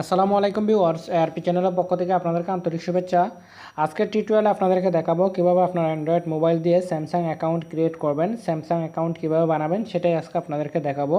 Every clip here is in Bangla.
আসসালামু আলাইকুম ভিউয়ার্স এআরপি চ্যানেলের পক্ষ থেকে আপনাদেরকে আন্তরিক শুভেচ্ছা। আজকের টিউটোরিয়ালে আপনাদেরকে দেখাবো কীভাবে আপনার অ্যান্ড্রয়েড মোবাইল দিয়ে স্যামসাং অ্যাকাউন্ট ক্রিয়েট করবেন স্যামসাং অ্যাকাউন্ট কীভাবে বানাবেন সেটাই আজকে আপনাদেরকে দেখাবো।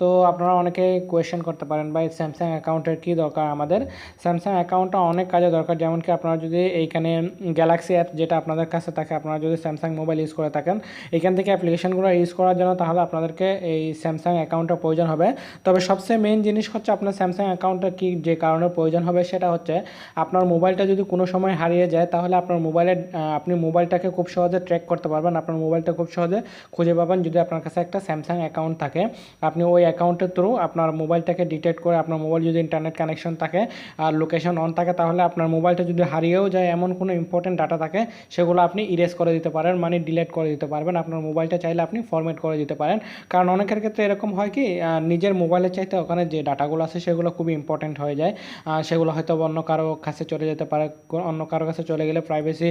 তো আপনারা অনেকে কোয়েশ্চেন করতে পারেন, ভাই স্যামসাং অ্যাকাউন্টের কী দরকার আমাদের? স্যামসাং অ্যাকাউন্টটা অনেক কাজে দরকার যেমন কি আপনারা যদি এইখানে গ্যালাক্সি অ্যাপ যেটা আপনাদের কাছে থাকে, আপনারা যদি স্যামসাং মোবাইল ইউজ করে থাকেন, এখান থেকে অ্যাপ্লিকেশনগুলো ইউজ করার জন্য তাহলে আপনাদেরকে এই স্যামসাং অ্যাকাউন্টের প্রয়োজন হবে। তবে সবচেয়ে মেইন জিনিস হচ্ছে আপনার স্যামসাং অ্যাকাউন্টটা কী যে কারণে প্রয়োজন হবে সেটা হচ্ছে আপনার মোবাইলটা যদি কোনো সময় হারিয়ে যায়, তাহলে আপনার মোবাইলের আপনি মোবাইলটাকে খুব সহজে ট্র্যাক করতে পারবেন। আপনার মোবাইলটা খুব সহজে খুঁজে পাবেন যদি আপনার কাছে একটা স্যামসাং অ্যাকাউন্ট থাকে। আপনি ওই অ্যাকাউন্টের থ্রু আপনার মোবাইলটাকে ডিটেক্ট করে আপনার মোবাইল যদি ইন্টারনেট কানেকশন থাকে আর লোকেশন অন থাকে, তাহলে আপনার মোবাইলটা যদি হারিয়েও যায় এমন কোনো ইম্পর্টেন্ট ডাটা থাকে, সেগুলো আপনি ইরেজ করে দিতে পারেন মানে ডিলেট করে দিতে পারবেন। আপনার মোবাইলটা চাইলে আপনি ফরম্যাট করে দিতে পারেন। কারণ অনেকের ক্ষেত্রে এরকম হয় কি নিজের মোবাইলের চাইতে ওখানে যে ডাটাগুলো আছে, সেগুলো খুবই ইম্পর্টেন্ট হয়ে যায়। সেগুলো হয়তো অন্য কারও কাছে চলে যেতে পারে, অন্য কারও কাছে চলে গেলে প্রাইভেসি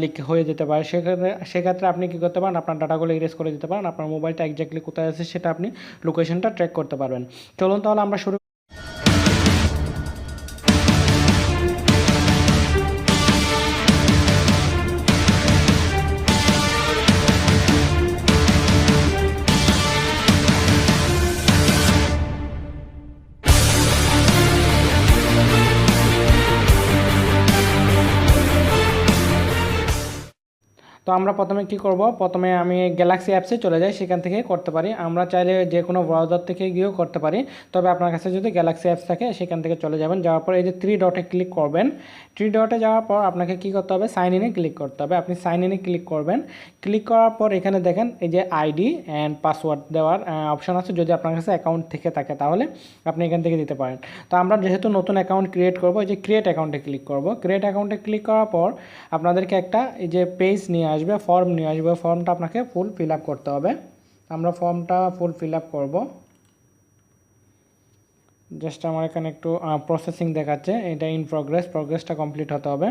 লিক হয়ে যেতে পারে। সেক্ষেত্রে সেক্ষেত্রে আপনি কী করতে পারেন? আপনার ডাটাগুলো ইরেজ করে দিতে পারেন। আপনার মোবাইলটা একজাক্টলি কোথায় আছে সেটা আপনি লোকেশনটা ট্র্যাক করতে পারবেন। চলুন তাহলে আমরা শুরু তো আমরা প্রথমে কি করব? প্রথমে আমি গ্যালাক্সি অ্যাপসে চলে যাই, সেখান থেকে করতে পারি। আমরা চাইলে যে কোনো ব্রাউজার থেকে গিয়েও করতে পারি। তবে আপনার কাছে যদি গ্যালাক্সি অ্যাপস থাকে, সেখান থেকে চলে যাবেন। যাওয়ার পর এই যে থ্রি ডটে ক্লিক করবেন। থ্রি ডটে যাওয়ার পর আপনাকে কি করতে হবে? সাইন ইনে ক্লিক করতে হবে। আপনি সাইন ইনে ক্লিক করবেন। ক্লিক করার পর এখানে দেখেন এই যে আইডি অ্যান্ড পাসওয়ার্ড দেওয়ার অপশান আছে। যদি আপনার কাছে অ্যাকাউন্ট থেকে থাকে, তাহলে আপনি এখান থেকে দিতে পারেন। তো আমরা যেহেতু নতুন অ্যাকাউন্ট ক্রিয়েট করব, এই যে ক্রিয়েট অ্যাকাউন্টে ক্লিক করব। ক্রিয়েট অ্যাকাউন্টে ক্লিক করার পর আপনাদেরকে একটা এই যে পেজ নিয়ে আসবে ফর্ম নিয়ে আসবে। ফর্মটা আপনাকে ফুল ফিল করতে হবে। আমরা ফর্মটা ফুল ফিল করব। জাস্ট আমার এখানে একটু প্রসেসিং দেখাচ্ছে। এটা ইন প্রগ্রেস প্রগ্রেসটা কমপ্লিট হতে হবে।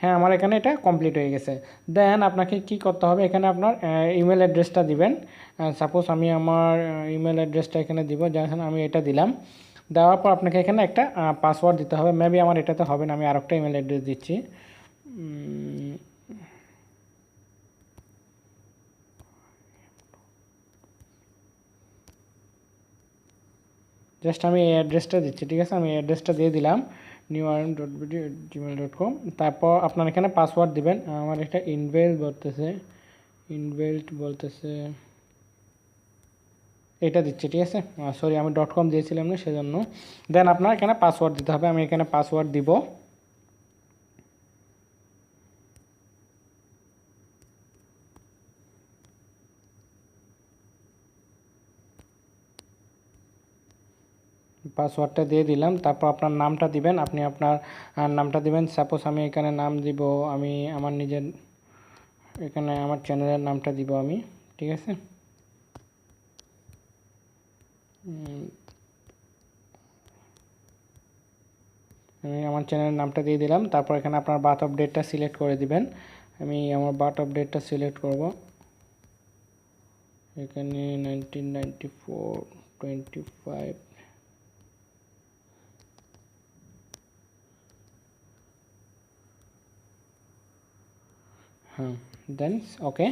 হ্যাঁ আমার এখানে এটা কমপ্লিট হয়ে গেছে। দেন আপনাকে কি করতে হবে? এখানে আপনার ইমেল অ্যাড্রেসটা দিবেন। সাপোজ আমি আমার ইমেল অ্যাড্রেসটা এখানে দিব। যেখানে আমি এটা দিলাম। দেওয়ার পর আপনাকে এখানে একটা পাসওয়ার্ড দিতে হবে। মেবি আমার এটাতে হবে না। আমি আরেকটা ইমেল অ্যাড্রেস দিচ্ছি। জাস্ট আমি এই অ্যাড্রেসটা দিচ্ছি, ঠিক আছে? আমি অ্যাড্রেসটা দিয়ে দিলাম new R dot BD Gmail dot com তারপর আপনার এখানে পাসওয়ার্ড দেবেন। আমার একটা ইনভেল বলতেছে ইনভেল্ট বলতেছে, এটা দিচ্ছে, ঠিক আছে? সরি আমি ডট কম দিয়েছিলাম না, সেজন্য। দেন আপনার এখানে পাসওয়ার্ড দিতে হবে, আমি এখানে পাসওয়ার্ড দিব। পাসওয়ার্ডটা দিয়ে দিলাম। তারপর আপনার নামটা দিবেন, আপনি আপনার নামটা দিবেন। সাপোজ আমি এখানে নাম দিব, আমি আমার নিজের, এখানে আমার চ্যানেলের নামটা দিব আমি, ঠিক আছে? আমি আমার চ্যানেলের নামটা দিয়ে দিলাম। তারপর এখানে আপনার বার্থ অফ ডেটটা সিলেক্ট করে দিবেন। আমি আমার বার্থ অফ ডেটটা সিলেক্ট করব। এখানে nineteen ninety four twenty five হ্যাঁ দেন ওকে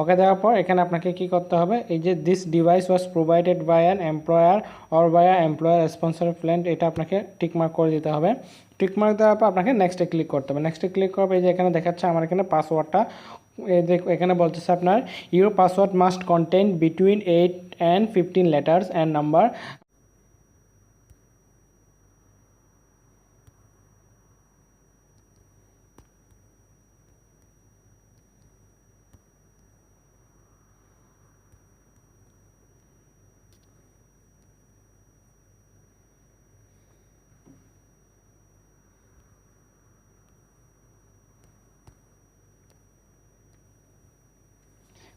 ওকে দেওয়ার পর এখানে আপনাকে কি করতে হবে? এই যে this device was provided by an employer or by a employer sponsor plant এটা আপনাকে টিকমার্ক করে দিতে হবে। টিকমার্ক দেওয়ার পর আপনাকে নেক্সটে ক্লিক করতে হবে। নেক্সটে ক্লিক করবে এই যে এখানে দেখাচ্ছে আমার এখানে পাসওয়ার্ডটা এখানে বলতেছে আপনার your password must content between eight and fifteen letters and number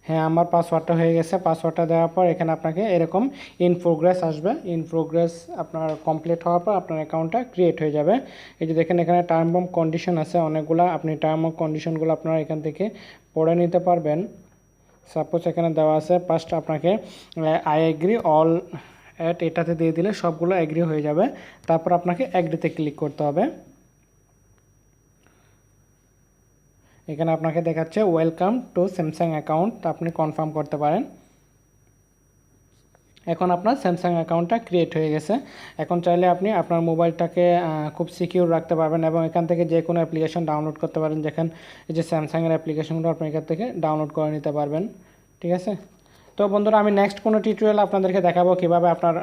হ্যাঁ আমার পাসওয়ার্ডটা হয়ে গেছে। পাসওয়ার্ডটা দেওয়ার পর এখানে আপনাকে এরকম ইন প্রোগ্রেস আসবে। ইন প্রোগ্রেস আপনার কমপ্লিট হওয়ার পর আপনার অ্যাকাউন্টটা ক্রিয়েট হয়ে যাবে। এই যে দেখেন এখানে টার্ম অফ কন্ডিশন আছে, অনেকগুলো। আপনি টার্ম অফ কন্ডিশনগুলো আপনারা এখান থেকে পড়ে নিতে পারবেন। সাপোজ এখানে দেওয়া আছে ফার্স্ট আপনাকে আই এগ্রি অল অ্যাট এটাতে দিয়ে দিলে সবগুলো অ্যাগ্রি হয়ে যাবে। তারপর আপনাকে অ্যাগ্রিতে ক্লিক করতে হবে। এখানে আপনাকে দেখাচ্ছে ওয়েলকাম টু স্যামসাং অ্যাকাউন্ট আপনি কনফার্ম করতে পারেন। এখন আপনার স্যামসাং অ্যাকাউন্টটা ক্রিয়েট হয়ে গেছে। এখন চাইলে আপনি আপনার মোবাইলটাকে খুব সিকিউর রাখতে পারবেন এবং এখান থেকে যে কোনো অ্যাপ্লিকেশন ডাউনলোড করতে পারেন। যেখান, এই যে স্যামসাংয়ের অ্যাপ্লিকেশনগুলো আপনি এখান থেকে ডাউনলোড করে নিতে পারবেন। ঠিক আছে? তো বন্ধুরা, আমি নেক্সট কোনো টিউটোরিয়াল আপনাদেরকে দেখাবো কীভাবে আপনার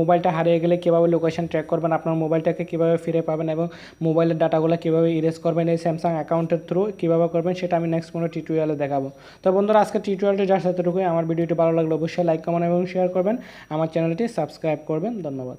মোবাইলটা হারিয়ে গেলে কীভাবে লোকেশন ট্র্যাক করবেন, আপনার মোবাইলটাকে কীভাবে ফিরে পাবেন এবং মোবাইলের ডাটাগুলো কীভাবে ইরেজ করবেন, এই স্যামসাং অ্যাকাউন্টের থ্রু কীভাবে করবেন, সেটা আমি নেক্সট কোনো টিউটোরিয়ালে দেখাবো। তো বন্ধুরা আজকে টিউটোরিয়ালটি যার সাথে আমার ভিডিওটি ভালো লাগলে অবশ্যই লাইক কমেন্ট এবং শেয়ার করবেন। আমার চ্যানেলটি সাবস্ক্রাইব করবেন। ধন্যবাদ।